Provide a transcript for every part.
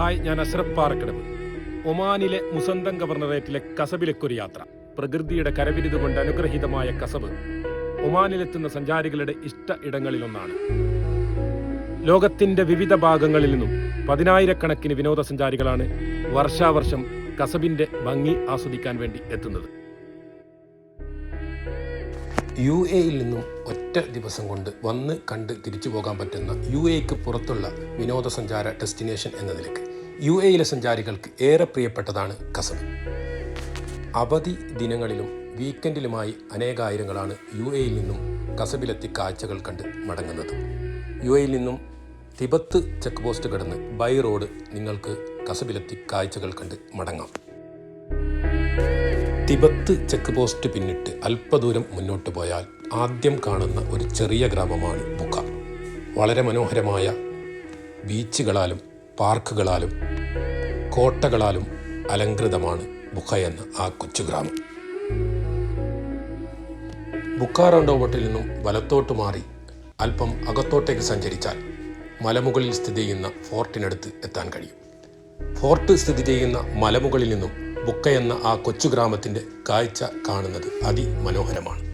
Hi ഞാൻ അഷ്റഫ് പാറക്കടവ്. ഒമാനിലെ മുസന്തം ഗവർണറേറ്റിലെ കസബിലേക്കൊരു യാത്ര. പ്രകൃതിയുടെ കരവിരുത് കൊണ്ട് അനുഗ്രഹീതമായ കസബ് ഒമാനിലെത്തുന്ന സഞ്ചാരികളുടെ ഇഷ്ട ഇടങ്ങളിലൊന്നാണ്. ലോകത്തിന്റെ വിവിധ ഭാഗങ്ങളിൽ നിന്നും പതിനായിരക്കണക്കിന് വിനോദസഞ്ചാരികളാണ് വർഷാവർഷം കസബിന്റെ ഭംഗി ആസ്വദിക്കാൻ വേണ്ടി എത്തുന്നത്. യു എയിൽ നിന്നും ഒറ്റ ദിവസം കൊണ്ട് വന്ന് കണ്ട് തിരിച്ചു പോകാൻ പറ്റുന്ന യു എക്ക് പുറത്തുള്ള വിനോദസഞ്ചാര ഡെസ്റ്റിനേഷൻ എന്ന യു എയിലെ സഞ്ചാരികൾക്ക് ഏറെ പ്രിയപ്പെട്ടതാണ് കസബ് അവധി ദിനങ്ങളിലും വീക്കെൻഡിലുമായി അനേകായിരങ്ങളാണ് യു എയിൽ നിന്നും കസബിലെത്തി കാഴ്ചകൾ കണ്ട് മടങ്ങുന്നത്. യു എയിൽ നിന്നും തിബത്ത് ചെക്ക് പോസ്റ്റ് കടന്ന് ബൈ റോഡ് നിങ്ങൾക്ക് കസബിലെത്തി കാഴ്ചകൾ കണ്ട് മടങ്ങാം. തിബത്ത് ചെക്ക് പോസ്റ്റ് പിന്നിട്ട് അല്പദൂരം മുന്നോട്ട് പോയാൽ ആദ്യം കാണുന്ന ഒരു ചെറിയ ഗ്രാമമാണ് ബുക്ക. വളരെ മനോഹരമായ ബീച്ചുകളാലും പാർക്കുകളാലും കോട്ടകളാലും അലങ്കൃതമാണ് ബുഖ എന്ന ആ കൊച്ചു ഗ്രാമം. ബുക്ക റൗണ്ടോബോട്ടിൽ നിന്നും വലത്തോട്ട് മാറി അല്പം അകത്തോട്ടേക്ക് സഞ്ചരിച്ചാൽ മലമുകളിൽ സ്ഥിതി ചെയ്യുന്ന ഫോർട്ടിനടുത്ത് എത്താൻ കഴിയും. ഫോർട്ട് സ്ഥിതി ചെയ്യുന്ന മലമുകളിൽ നിന്നും ബുക്ക എന്ന ആ കൊച്ചു ഗ്രാമത്തിന്റെ കാഴ്ച കാണുന്നത് അതിമനോഹരമാണ്.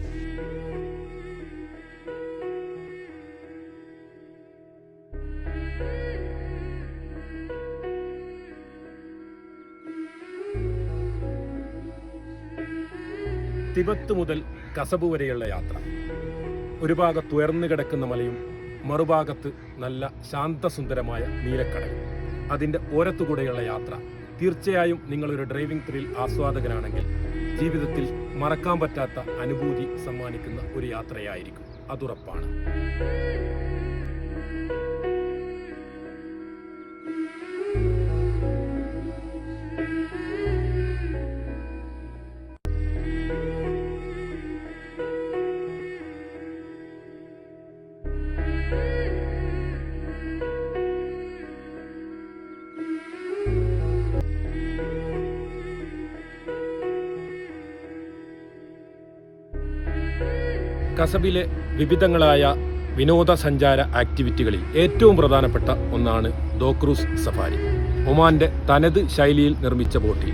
തിബത്ത് മുതൽ കസബ് വരെയുള്ള യാത്ര. ഒരു ഭാഗത്ത് ഉയർന്നു കിടക്കുന്ന മലയും മറുഭാഗത്ത് നല്ല ശാന്തസുന്ദരമായ നീലക്കടലും. അതിന്റെ ഓരത്തുകൂടെയുള്ള യാത്ര തീർച്ചയായും നിങ്ങളൊരു ഡ്രൈവിംഗ് ത്രിൽ ആസ്വാദകനാണെങ്കിൽ ജീവിതത്തിൽ മറക്കാൻ പറ്റാത്ത അനുഭൂതി സമ്മാനിക്കുന്ന ഒരു യാത്രയായിരിക്കും. അതുറപ്പാണ്. കസബിലെ വിവിധങ്ങളായ വിനോദസഞ്ചാര ആക്ടിവിറ്റികളിൽ ഏറ്റവും പ്രധാനപ്പെട്ട ഒന്നാണ് ദോക്രൂസ് സഫാരി. ഒമാന്റെ തനത് ശൈലിയിൽ നിർമ്മിച്ച ബോട്ടിൽ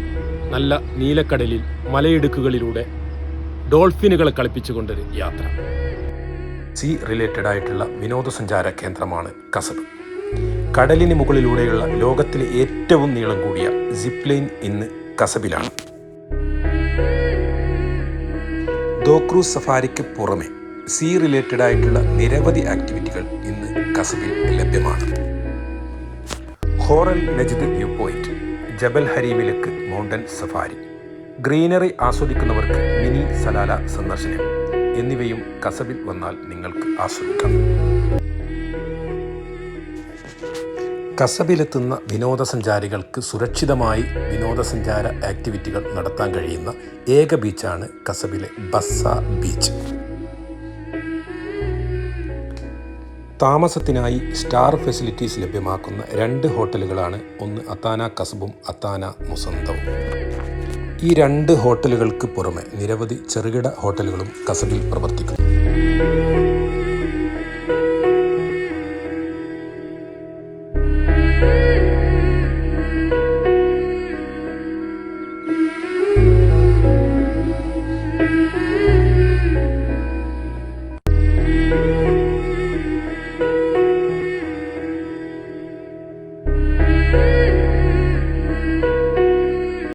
നല്ല നീലക്കടലിൽ മലയിടുക്കുകളിലൂടെ ഡോൾഫിനുകളെ കളിപ്പിച്ചുകൊണ്ടൊരു യാത്ര. സീ റിലേറ്റഡ് ആയിട്ടുള്ള വിനോദസഞ്ചാര കേന്ദ്രമാണ് കസബ്. കടലിന് മുകളിലൂടെയുള്ള ലോകത്തിലെ ഏറ്റവും നീളം കൂടിയ സിപ്ലൈൻ ലൈൻ ഇന്ന് കസബിലാണ്. ദോക്രൂസ് സഫാരിക്ക് പുറമെ സീ റിലേറ്റഡ് ആയിട്ടുള്ള നിരവധി ആക്ടിവിറ്റികൾ ഇന്ന് കസബിൽ ലഭ്യമാണ്. Khor Najd view point Jebel ഹരീമിലേക്ക് mountain safari greenery ആസ്വദിക്കുന്നവർക്ക് മിനി സലാല സന്ദർശനം എന്നിവയും കസബിൽ വന്നാൽ നിങ്ങൾക്ക് ആസ്വദിക്കാം. കസബിലെത്തുന്ന വിനോദസഞ്ചാരികൾക്ക് സുരക്ഷിതമായി വിനോദസഞ്ചാര ആക്ടിവിറ്റികൾ നടത്താൻ കഴിയുന്ന ഏക ബീച്ചാണ് കസബിലെ ബസ്സ ബീച്ച്. താമസത്തിനായി സ്റ്റാർ ഫെസിലിറ്റീസ് ലഭ്യമാക്കുന്ന രണ്ട് ഹോട്ടലുകളാണ് ഒന്ന് അത്താന കസബും അത്താന മുസന്തവും. ഈ രണ്ട് ഹോട്ടലുകൾക്ക് പുറമെ നിരവധി ചെറുകിട ഹോട്ടലുകളും കസബിൽ പ്രവർത്തിക്കുന്നു.